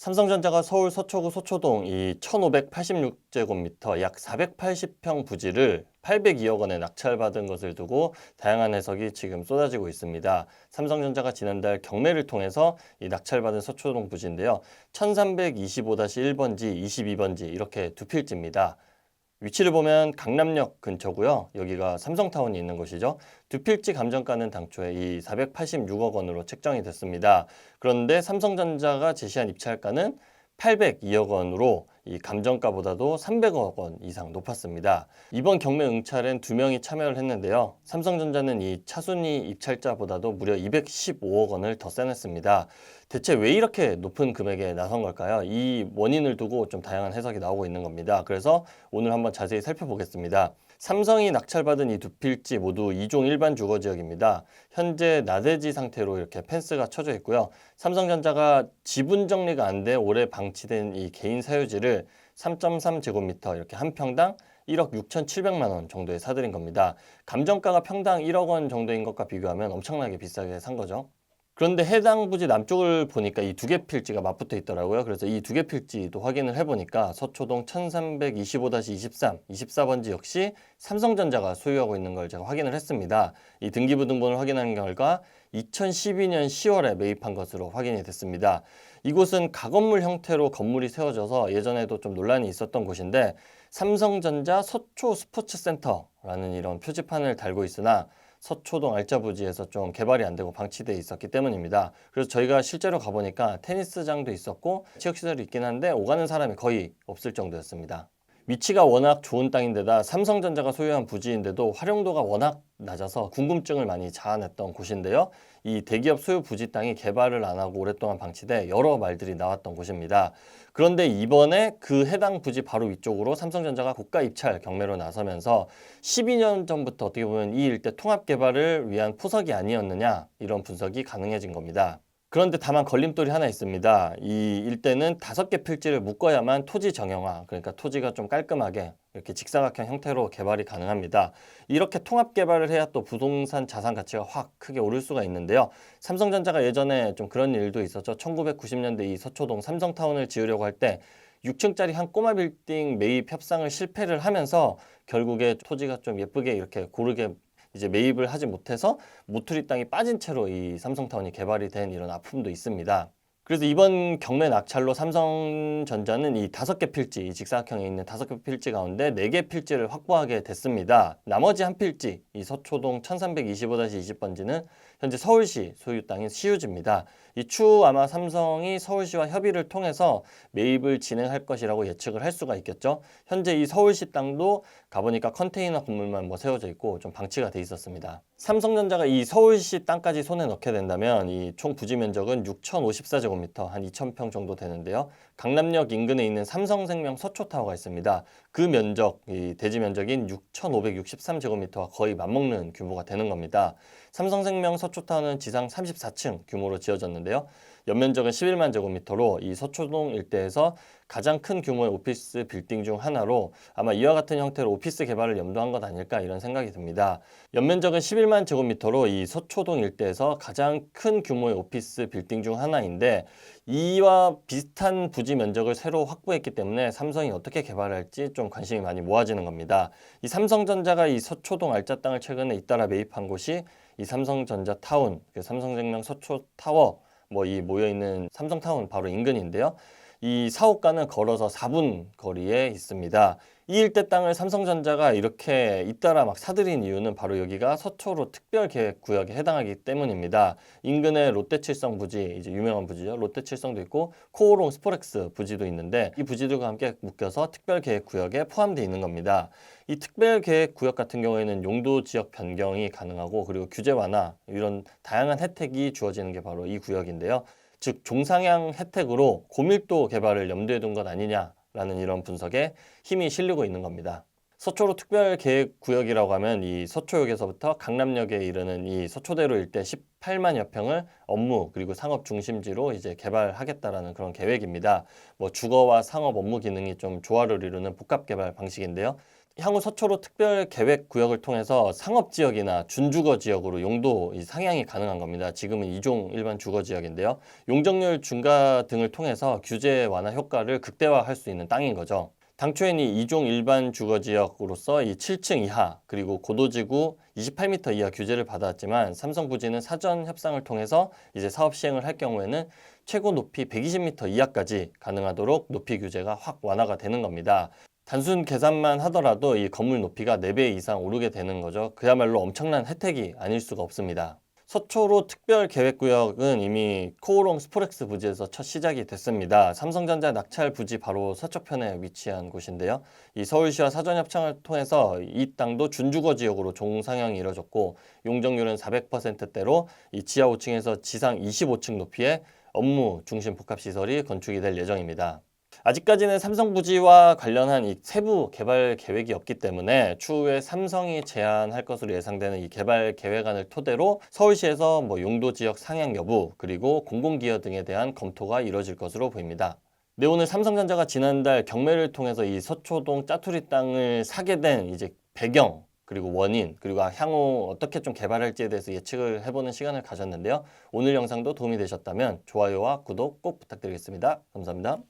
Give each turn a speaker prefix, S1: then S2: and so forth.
S1: 삼성전자가 서울 서초구 서초동 이 1586제곱미터 약 480평 부지를 802억 원에 낙찰받은 것을 두고 다양한 해석이 지금 쏟아지고 있습니다. 삼성전자가 지난달 경매를 통해서 이 낙찰받은 서초동 부지인데요. 1325-1번지, 22번지 이렇게 두 필지입니다. 위치를 보면 강남역 근처고요. 여기가 삼성타운이 있는 곳이죠. 두 필지 감정가는 당초에 이 486억 원으로 책정이 됐습니다. 그런데 삼성전자가 제시한 입찰가는 802억 원으로 이 감정가보다도 300억 원 이상 높았습니다. 이번 경매 응찰엔 두 명이 참여를 했는데요. 삼성전자는 이 차순위 입찰자보다도 무려 215억 원을 더 세냈습니다. 대체 왜 이렇게 높은 금액에 나선 걸까요? 이 원인을 두고 좀 다양한 해석이 나오고 있는 겁니다. 그래서 오늘 한번 자세히 살펴보겠습니다. 삼성이 낙찰받은 이 두 필지 모두 2종 일반 주거 지역입니다. 현재 나대지 상태로 이렇게 펜스가 쳐져 있고요. 삼성전자가 지분 정리가 안 돼 오래 방치된 이 개인 사유지를 3.3제곱미터 이렇게 한 평당 1억 6,700만 원 정도에 사들인 겁니다. 감정가가 평당 1억 원 정도인 것과 비교하면 엄청나게 비싸게 산 거죠. 그런데 해당 부지 남쪽을 보니까 이 두 개 필지가 맞붙어 있더라고요. 그래서 이 두 개 필지도 확인을 해보니까 서초동 1325-23, 24번지 역시 삼성전자가 소유하고 있는 걸 제가 확인을 했습니다. 이 등기부등본을 확인한 결과 2012년 10월에 매입한 것으로 확인이 됐습니다. 이곳은 가건물 형태로 건물이 세워져서 예전에도 좀 논란이 있었던 곳인데 삼성전자 서초 스포츠센터라는 이런 표지판을 달고 있으나 서초동 알짜부지에서 좀 개발이 안 되고 방치돼 있었기 때문입니다. 그래서 저희가 실제로 가보니까 테니스장도 있었고 체육시설이 있긴 한데 오가는 사람이 거의 없을 정도였습니다. 위치가 워낙 좋은 땅인데다 삼성전자가 소유한 부지인데도 활용도가 워낙 낮아서 궁금증을 많이 자아냈던 곳인데요. 이 대기업 소유 부지 땅이 개발을 안 하고 오랫동안 방치돼 여러 말들이 나왔던 곳입니다. 그런데 이번에 그 해당 부지 바로 위쪽으로 삼성전자가 고가 입찰 경매로 나서면서 12년 전부터 어떻게 보면 이 일대 통합 개발을 위한 포석이 아니었느냐 이런 분석이 가능해진 겁니다. 그런데 다만 걸림돌이 하나 있습니다. 이 일대는 다섯 개 필지를 묶어야만 토지 정형화, 그러니까 토지가 좀 깔끔하게 이렇게 직사각형 형태로 개발이 가능합니다. 이렇게 통합 개발을 해야 또 부동산 자산 가치가 확 크게 오를 수가 있는데요. 삼성전자가 예전에 좀 그런 일도 있었죠. 1990년대 이 서초동 삼성타운을 지으려고 할 때 6층짜리 한 꼬마 빌딩 매입 협상을 실패를 하면서 결국에 토지가 좀 예쁘게 이렇게 고르게 이제 매입을 하지 못해서 모투리 땅이 빠진 채로 이 삼성타운이 개발이 된 이런 아픔도 있습니다. 그래서 이번 경매 낙찰로 삼성전자는 이 다섯 개 필지, 이 직사각형에 있는 다섯 개 필지 가운데 네 개 필지를 확보하게 됐습니다. 나머지 한 필지, 이 서초동 1325-20번지는 현재 서울시 소유 땅인 시유지입니다. 이 추후 아마 삼성이 서울시와 협의를 통해서 매입을 진행할 것이라고 예측을 할 수가 있겠죠. 현재 이 서울시 땅도 가보니까 컨테이너 건물만 뭐 세워져 있고 좀 방치가 돼 있었습니다. 삼성전자가 이 서울시 땅까지 손에 넣게 된다면 이 총 부지 면적은 6,054제곱 미터 한 2,000평 정도 되는데요. 강남역 인근에 있는 삼성생명 서초타워가 있습니다. 그 면적, 이 대지 면적인 6,563제곱미터와 거의 맞먹는 규모가 되는 겁니다. 삼성생명 서초타워는 지상 34층 규모로 지어졌는데요. 연면적은 11만 제곱미터로 이 서초동 일대에서 가장 큰 규모의 오피스 빌딩 중 하나로 아마 이와 같은 형태로 오피스 개발을 염두한 것 아닐까 이런 생각이 듭니다. 연면적은 11만 제곱미터로 이 서초동 일대에서 가장 큰 규모의 오피스 빌딩 중 하나인데 이와 비슷한 부지 면적을 새로 확보했기 때문에 삼성이 어떻게 개발할지 좀 관심이 많이 모아지는 겁니다. 이 삼성전자가 이 서초동 알짜 땅을 최근에 잇따라 매입한 곳이 이 삼성전자 타운, 그 삼성생명 서초 타워 뭐 이 모여 있는 삼성타운 바로 인근인데요. 이 사업가는 걸어서 4분 거리에 있습니다. 이 일대 땅을 삼성전자가 이렇게 잇따라 막 사들인 이유는 바로 여기가 서초로 특별계획구역에 해당하기 때문입니다. 인근에 롯데칠성 부지, 이제 유명한 부지죠. 롯데칠성도 있고 코오롱 스포렉스 부지도 있는데 이 부지들과 함께 묶여서 특별계획구역에 포함되어 있는 겁니다. 이 특별계획구역 같은 경우에는 용도 지역 변경이 가능하고 그리고 규제 완화 이런 다양한 혜택이 주어지는 게 바로 이 구역인데요. 즉 종상향 혜택으로 고밀도 개발을 염두에 둔 것 아니냐라는 이런 분석에 힘이 실리고 있는 겁니다. 서초로 특별계획구역이라고 하면 이 서초역에서부터 강남역에 이르는 이 서초대로 일대 18만여 평을 업무 그리고 상업 중심지로 이제 개발하겠다라는 그런 계획입니다. 뭐 주거와 상업 업무 기능이 좀 조화를 이루는 복합 개발 방식인데요. 향후 서초로 특별 계획 구역을 통해서 상업 지역이나 준주거 지역으로 용도 이 상향이 가능한 겁니다. 지금은 이종 일반 주거 지역인데요. 용적률 중과 등을 통해서 규제 완화 효과를 극대화할 수 있는 땅인 거죠. 당초에는 이 이종 일반 주거 지역으로서 이 7층 이하 그리고 고도지구 28m 이하 규제를 받았지만 삼성 부지는 사전 협상을 통해서 이제 사업 시행을 할 경우에는 최고 높이 120m 이하까지 가능하도록 높이 규제가 확 완화가 되는 겁니다. 단순 계산만 하더라도 이 건물 높이가 4배 이상 오르게 되는 거죠. 그야말로 엄청난 혜택이 아닐 수가 없습니다. 서초로 특별 계획구역은 이미 코오롱 스포렉스 부지에서 첫 시작이 됐습니다. 삼성전자 낙찰 부지 바로 서쪽편에 위치한 곳인데요. 이 서울시와 사전 협상을 통해서 이 땅도 준주거 지역으로 종상향이 이뤄졌고 용적률은 400%대로 이 지하 5층에서 지상 25층 높이의 업무 중심 복합 시설이 건축이 될 예정입니다. 아직까지는 삼성 부지와 관련한 이 세부 개발 계획이 없기 때문에 추후에 삼성이 제안할 것으로 예상되는 이 개발 계획안을 토대로 서울시에서 뭐 용도 지역 상향 여부 그리고 공공기여 등에 대한 검토가 이뤄질 것으로 보입니다. 네, 오늘 삼성전자가 지난달 경매를 통해서 이 서초동 짜투리 땅을 사게 된 이제 배경 그리고 원인 그리고 향후 어떻게 좀 개발할지에 대해서 예측을 해보는 시간을 가졌는데요. 오늘 영상도 도움이 되셨다면 좋아요와 구독 꼭 부탁드리겠습니다. 감사합니다.